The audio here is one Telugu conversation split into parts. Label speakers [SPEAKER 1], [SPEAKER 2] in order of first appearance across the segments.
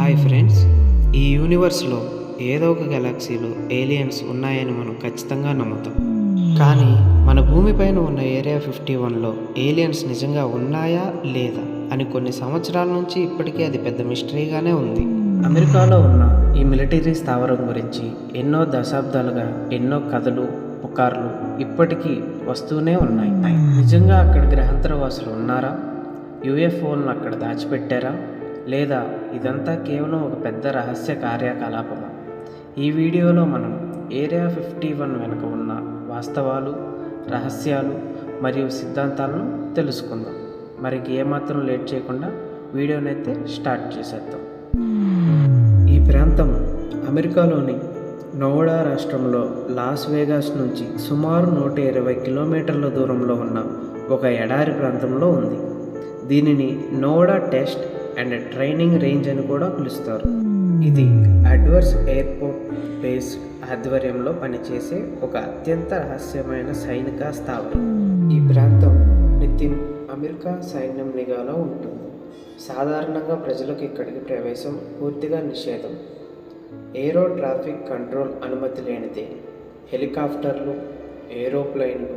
[SPEAKER 1] Hi friends. ఈ యూనివర్స్లో ఏదో ఒక గెలాక్సీలో ఏలియన్స్ ఉన్నాయని మనం ఖచ్చితంగా నమ్ముతాం. కానీ మన భూమిపైన ఉన్న ఏరియా ఫిఫ్టీ వన్లో ఏలియన్స్ నిజంగా ఉన్నాయా లేదా అని కొన్ని సంవత్సరాల నుంచి ఇప్పటికీ అది పెద్ద మిస్టరీగానే ఉంది. అమెరికాలో ఉన్న ఈ మిలిటరీ స్థావరం గురించి ఎన్నో దశాబ్దాలుగా ఎన్నో కథలు పుకార్లు ఇప్పటికీ వస్తూనే ఉన్నాయి. నిజంగా అక్కడ గ్రహాంతర వాసులు ఉన్నారా? యుఎఫ్ఓలను అక్కడ దాచిపెట్టారా? లేదా ఇదంతా కేవలం ఒక పెద్ద రహస్య కార్యకలాపమా? ఈ వీడియోలో మనం ఏరియా ఫిఫ్టీ వన్ వెనుక ఉన్న వాస్తవాలు రహస్యాలు మరియు సిద్ధాంతాలను తెలుసుకుందాం. మరి ఏమాత్రం లేట్ చేయకుండా వీడియోనైతే స్టార్ట్ చేసేద్దాం. ఈ ప్రాంతం అమెరికాలోని నోవడా రాష్ట్రంలో లాస్ వేగాస్ నుంచి సుమారు నూట ఇరవై కిలోమీటర్ల దూరంలో ఉన్న ఒక ఎడారి ప్రాంతంలో ఉంది. దీనిని Nevada test and training range అని కూడా పిలుస్తారు. ఇది అడ్వర్స్ ఎయిర్పోర్ట్ బేస్ ఆధ్వర్యంలో పనిచేసే ఒక అత్యంత రహస్యమైన సైనిక స్థావరం. ఈ ప్రాంతం నిత్యం అమెరికా సైన్యం నిఘాలో ఉంటుంది. సాధారణంగా ప్రజలకు ఇక్కడికి ప్రవేశం పూర్తిగా నిషేధం. ఏరో ట్రాఫిక్ కంట్రోల్ అనుమతి లేనిదే హెలికాప్టర్లు ఏరోప్లైన్లు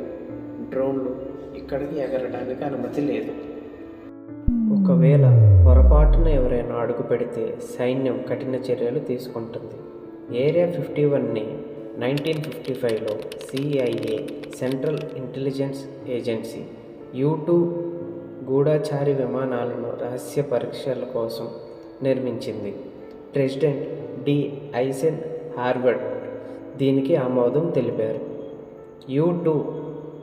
[SPEAKER 1] డ్రోన్లు ఇక్కడికి ఎగరడానికి అనుమతి లేదు. ఒకవేళ పొరపాటున ఎవరైనా అడుగు పెడితే సైన్యం కఠిన చర్యలు తీసుకుంటుంది. ఏరియా ఫిఫ్టీ వన్ని నైన్టీన్ ఫిఫ్టీ ఫైవ్లో CIA central intelligence agency U two గూఢచారి విమానాలను రహస్య పరీక్షల కోసం నిర్మించింది. ప్రెసిడెంట్ డి ఐసెన్ హార్వర్డ్ దీనికి ఆమోదం తెలిపారు. యూ టూ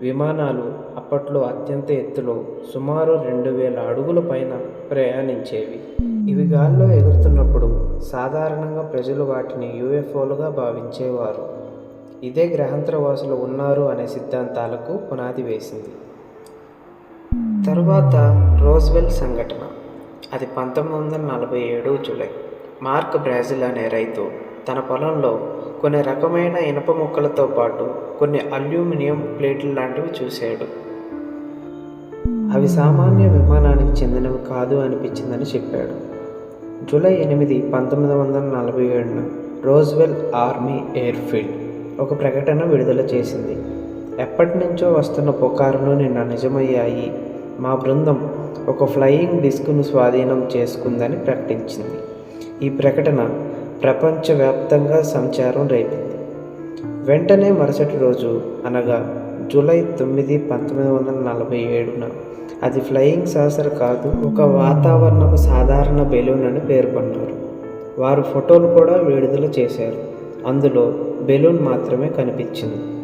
[SPEAKER 1] విమానాలు అప్పట్లో అత్యంత ఎత్తులో సుమారు రెండు వేల అడుగుల పైన ప్రయాణించేవి. ఇవి గాల్లో ఎగురుతున్నప్పుడు సాధారణంగా ప్రజలు వాటిని యూఎఫ్ఓలుగా భావించేవారు. ఇదే గ్రహాంతరవాసులు ఉన్నారు అనే సిద్ధాంతాలకు పునాది వేసింది. తరువాత రోజ్వెల్ సంఘటన. అది పంతొమ్మిది వందల నలభై ఏడు జూలై. మార్క్ బ్రాజిల్ అనే రైతు తన పొలంలో కొన్ని రకమైన ఇనప ముక్కలతో పాటు కొన్ని అల్యూమినియం ప్లేట్లు లాంటివి చూశాడు. అవి సామాన్య విమానానికి చెందినవి కాదు అనిపించిందని చెప్పాడు. జూలై ఎనిమిది పంతొమ్మిది వందల నలభై ఏడున రోజ్వెల్ ఆర్మీ ఎయిర్ఫీల్డ్ ఒక ప్రకటన విడుదల చేసింది. ఎప్పటి నుంచో వస్తున్న పుకారులు నిన్న నిజమయ్యాయి. మా బృందం ఒక ఫ్లయింగ్ డిస్క్ను స్వాధీనం చేసుకుందని ప్రకటించింది. ఈ ప్రకటన ప్రపంచవ్యాప్తంగా సంచారం రేపింది. వెంటనే మరుసటి రోజు అనగా జూలై తొమ్మిది పంతొమ్మిది వందల నలభై ఏడున అది ఫ్లయింగ్ సాసర్ కాదు ఒక వాతావరణపు సాధారణ బెలూన్ అని పేర్కొన్నారు. వారు ఫోటోలు కూడా విడుదల చేశారు. అందులో బెలూన్ మాత్రమే కనిపించింది.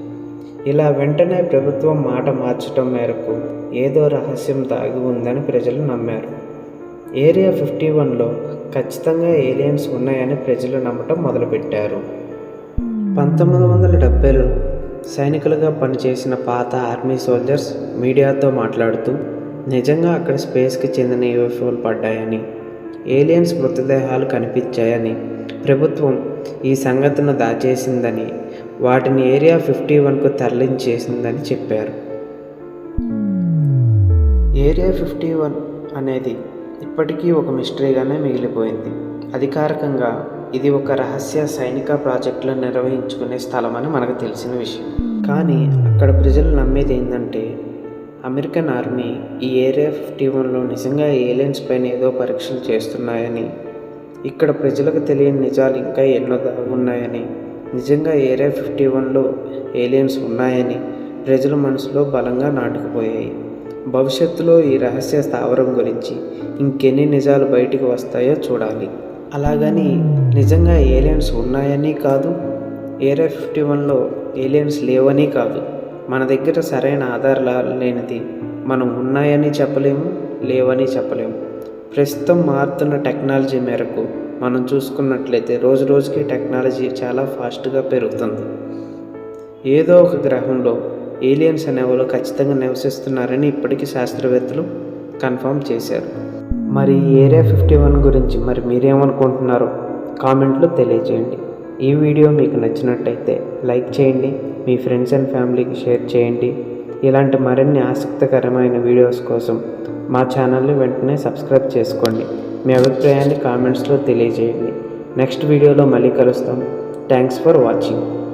[SPEAKER 1] ఇలా వెంటనే ప్రభుత్వం మాట మార్చడం మేరకు ఏదో రహస్యం దాగి ఉందని ప్రజలు నమ్మారు. ఏరియా ఫిఫ్టీ వన్లో ఖచ్చితంగా ఏలియన్స్ ఉన్నాయని ప్రజలు నమ్మటం మొదలుపెట్టారు. పంతొమ్మిది వందల డెబ్బైలో సైనికులుగా పనిచేసిన పాత ఆర్మీ సోల్జర్స్ మీడియాతో మాట్లాడుతూ నిజంగా అక్కడ స్పేస్కి చెందిన యూఎఫ్ఓలు పడ్డాయని ఏలియన్స్ మృతదేహాలు కనిపించాయని ప్రభుత్వం ఈ సంగతిని దాచేసిందని వాటిని ఏరియా ఫిఫ్టీ వన్కు తరలించేసిందని చెప్పారు. ఏరియా ఫిఫ్టీ వన్ అనేది ఇప్పటికీ ఒక మిస్టరీగానే మిగిలిపోయింది. అధికారికంగా ఇది ఒక రహస్య సైనిక ప్రాజెక్టులను నిర్వహించుకునే స్థలం అని మనకు తెలిసిన విషయం. కానీ అక్కడ ప్రజలు నమ్మేది ఏంటంటే అమెరికన్ ఆర్మీ ఈ ఏరియా ఫిఫ్టీ వన్లో నిజంగా ఏలియన్స్ పైన ఏదో పరీక్షలు చేస్తున్నాయని ఇక్కడ ప్రజలకు తెలియని నిజాలు ఇంకా ఎన్నో ఉన్నాయని నిజంగా ఏరియా ఫిఫ్టీ వన్లో ఏలియన్స్ ఉన్నాయని ప్రజల మనసులో బలంగా నాటుకుపోయాయి. భవిష్యత్తులో ఈ రహస్య స్థావరం గురించి ఇంకెన్ని నిజాలు బయటికి వస్తాయో చూడాలి. అలాగని నిజంగా ఏలియన్స్ ఉన్నాయని కాదు ఏరియా ఫిఫ్టీ వన్లో ఏలియన్స్ లేవని కాదు. మన దగ్గర సరైన ఆధారాలు లేనిది మనం ఉన్నాయని చెప్పలేము లేవని చెప్పలేము. ప్రస్తుతం మారుతున్న టెక్నాలజీ మేరకు మనం చూసుకున్నట్లయితే రోజు రోజుకి టెక్నాలజీ చాలా ఫాస్ట్గా పెరుగుతుంది. ఏదో ఒక గ్రహంలో ఏలియన్స్ అనేవాళ్ళు ఖచ్చితంగా నివసిస్తున్నారని ఇప్పటికీ శాస్త్రవేత్తలు కన్ఫర్మ్ చేశారు. మరి ఏరియా ఫిఫ్టీ వన్ గురించి మరి మీరేమనుకుంటున్నారో కామెంట్లో తెలియజేయండి. ఈ వీడియో మీకు నచ్చినట్టయితే లైక్ చేయండి మీ ఫ్రెండ్స్ అండ్ ఫ్యామిలీకి షేర్ చేయండి. ఇలాంటి మరిన్ని ఆసక్తికరమైన వీడియోస్ కోసం మా ఛానల్ని వెంటనే సబ్స్క్రైబ్ చేసుకోండి. మీ అభిప్రాయాన్ని కామెంట్స్లో తెలియజేయండి. నెక్స్ట్ వీడియోలో మళ్ళీ కలుస్తాం. Thanks for watching